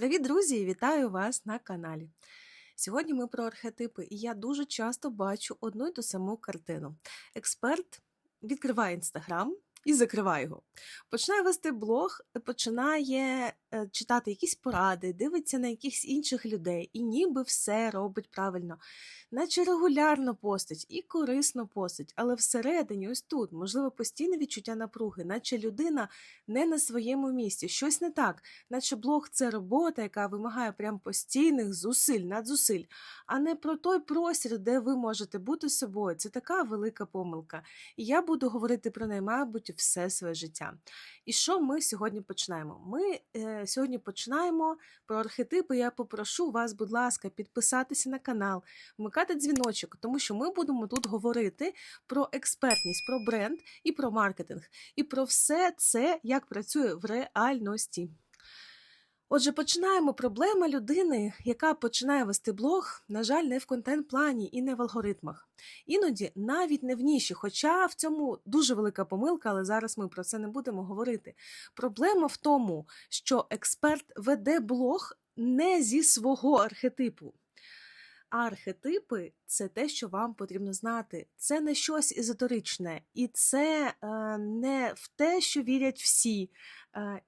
Привіт, друзі! Вітаю вас на каналі. Сьогодні ми про архетипи, і я дуже часто бачу одну й ту саму картину. Експерт відкриває інстаграм і закриває його. Починає вести блог, починає е, читати якісь поради, дивиться на якихось інших людей і ніби все робить правильно, наче регулярно постить і корисно постить, але всередині, ось тут, можливо, постійне відчуття напруги, наче людина не на своєму місці, щось не так, наче блог це робота, яка вимагає прям постійних зусиль, надзусиль, а не про той простір, де ви можете бути собою. Це така велика помилка. І я буду говорити про неї, мабуть, все своє життя. І що ми сьогодні починаємо? Ми е, сьогодні починаємо про архетипи. Я попрошу вас, будь ласка, підписатися на канал, вмикати дзвіночок, тому що ми будемо тут говорити про експертність, про бренд і про маркетинг, і про все це, як працює в реальності. Отже, починаємо. Проблема людини, яка починає вести блог, на жаль, не в контент-плані і не в алгоритмах. Іноді навіть не в ніші, хоча в цьому дуже велика помилка, але зараз ми про це не будемо говорити. Проблема в тому, що експерт веде блог не зі свого архетипу. А архетипи це те, що вам потрібно знати. Це не щось езотеричне, і це е, не в те, що вірять всі,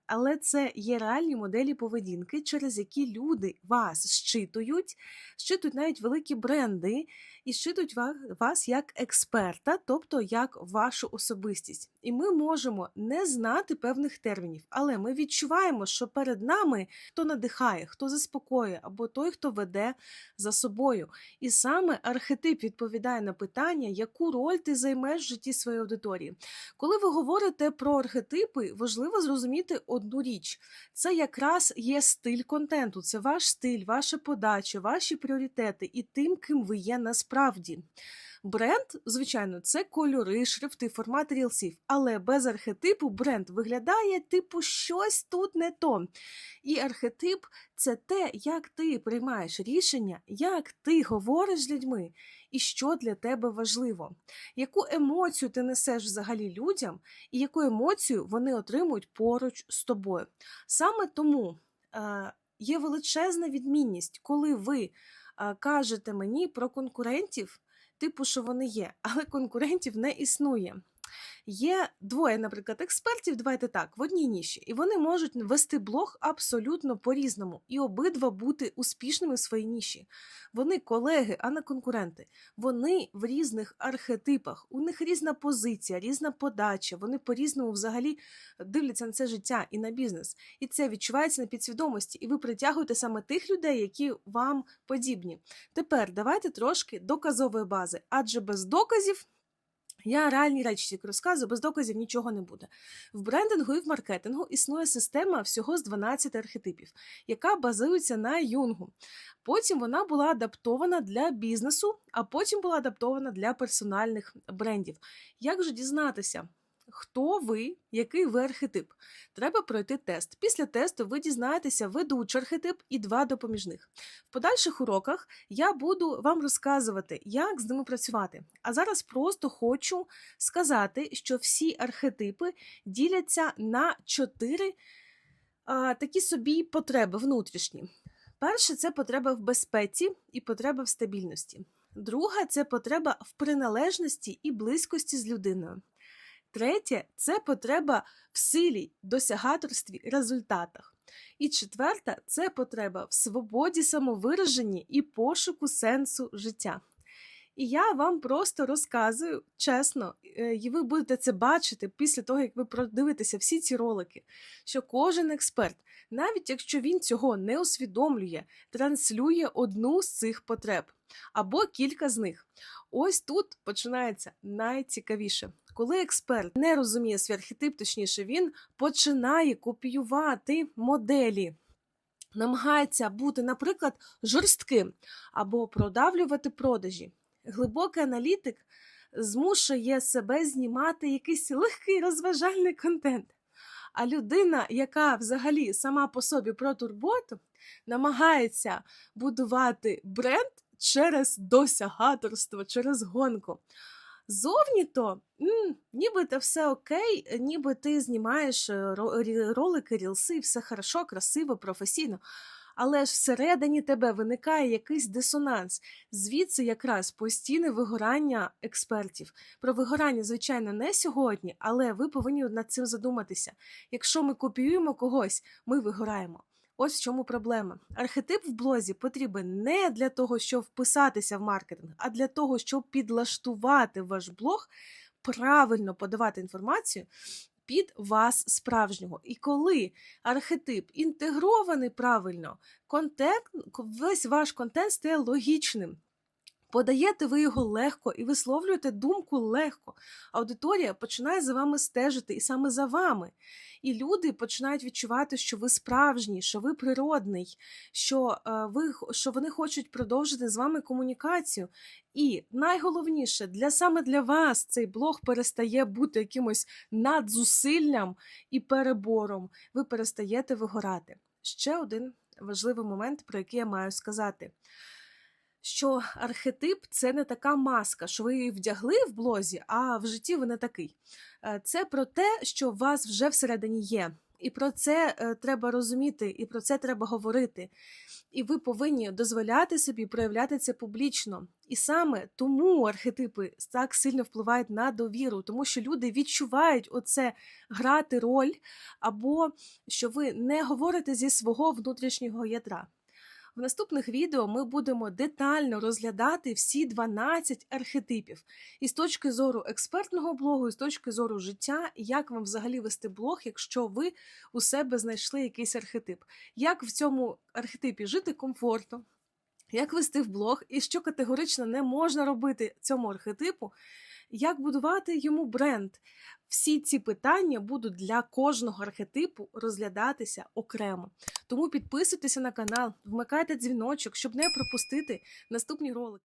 але це є реальні моделі поведінки, через які люди вас щитують, щитують навіть великі бренди і щитують вас як експерта, тобто як вашу особистість. І ми можемо не знати певних термінів, але ми відчуваємо, що перед нами хто надихає, хто заспокоює, або той, хто веде за собою. І саме архетип відповідає на питання, яку роль ти займеш в житті своєї аудиторії. Коли ви говорите про архетипи, важливо зрозуміти одну річ: це якраз є стиль контенту, це ваш стиль, ваша подача, ваші пріоритети і тим, ким ви є насправді. Бренд, звичайно, це кольори, шрифти, формат рілсів, але без архетипу бренд виглядає типу щось тут не то. І архетип це те, як ти приймаєш рішення, як ти говориш з людьми, і що для тебе важливо, яку емоцію ти несеш взагалі людям, і яку емоцію вони отримують поруч з тобою. Саме тому е, є величезна відмінність, коли ви е, кажете мені про конкурентів, типу, що вони є, але конкурентів не існує. Є двоє, наприклад, експертів, давайте так, в одній ніші, і вони можуть вести блог абсолютно по-різному і обидва бути успішними в своїй ніші. Вони колеги, а не конкуренти. Вони в різних архетипах, у них різна позиція, різна подача. Вони по-різному взагалі дивляться на це життя і на бізнес. І це відчувається на підсвідомості. І ви притягуєте саме тих людей, які вам подібні. Тепер давайте трошки доказової бази, адже без доказів. Я реальні речі тільки розказую, без доказів нічого не буде. В брендингу і в маркетингу існує система всього з 12 архетипів, яка базується на юнгу. Потім вона була адаптована для бізнесу, а потім була адаптована для персональних брендів. Як же дізнатися? Хто ви, який ви архетип? Треба пройти тест. Після тесту ви дізнаєтеся ведучий архетип і два допоміжних. В подальших уроках я буду вам розказувати, як з ними працювати. А зараз просто хочу сказати, що всі архетипи діляться на чотири а, такі собі потреби внутрішні. Перше це потреба в безпеці і потреба в стабільності. Друга це потреба в приналежності і близькості з людиною. Третє це потреба в силі, досягаторстві, результатах. І четверта це потреба в свободі самовираженні і пошуку сенсу життя. І я вам просто розказую чесно, е, і ви будете це бачити після того, як ви продивитеся всі ці ролики, що кожен експерт, навіть якщо він цього не усвідомлює, транслює одну з цих потреб або кілька з них. Ось тут починається найцікавіше. Коли експерт не розуміє свій архетип, точніше, він починає копіювати моделі. Намагається бути, наприклад, жорстким або продавлювати продажі. Глибокий аналітик змушує себе знімати якийсь легкий розважальний контент. А людина, яка взагалі сама по собі про турботу, намагається будувати бренд через досягаторство, через гонку. Зовні то ніби це все окей, ніби ти знімаєш е, ролики, рілси, все хорошо, красиво, професійно. Але ж всередині тебе виникає якийсь дисонанс. Звідси якраз постійне вигорання експертів. Про вигорання, звичайно, не сьогодні, але ви повинні над цим задуматися. Якщо ми копіюємо когось, ми вигораємо. Ось в чому проблема. Архетип в блозі потрібен не для того, щоб вписатися в маркетинг, а для того, щоб підлаштувати ваш блог, правильно подавати інформацію під вас справжнього. І коли архетип інтегрований правильно, контент, весь ваш контент стає логічним. Подаєте ви його легко і висловлюєте думку легко. Аудиторія починає за вами стежити і саме за вами. І люди починають відчувати, що ви справжній, що ви природний, що, е, ви, що вони хочуть продовжити з вами комунікацію. І найголовніше, для саме для вас цей блог перестає бути якимось надзусиллям і перебором. Ви перестаєте вигорати. Ще один важливий момент, про який я маю сказати. Що архетип це не така маска, що ви її вдягли в блозі, а в житті ви не такий. Е, Це про те, що у вас вже всередині є. І про це е, треба розуміти, і про це треба говорити. І ви повинні дозволяти собі проявляти це публічно. І саме тому архетипи так сильно впливають на довіру, тому що люди відчувають оце грати роль, або що ви не говорите зі свого внутрішнього ядра. В наступних відео ми будемо детально розглядати всі 12 архетипів і з точки зору експертного блогу, і з точки зору життя, як вам взагалі вести блог, якщо ви у себе знайшли якийсь архетип. Як в цьому архетипі жити комфортно, як вести в блог, і що категорично не можна робити цьому архетипу, як будувати йому бренд. Всі ці питання будуть для кожного архетипу розглядатися окремо. Тому підписуйтеся на канал, вмикайте дзвіночок, щоб не пропустити наступні ролики.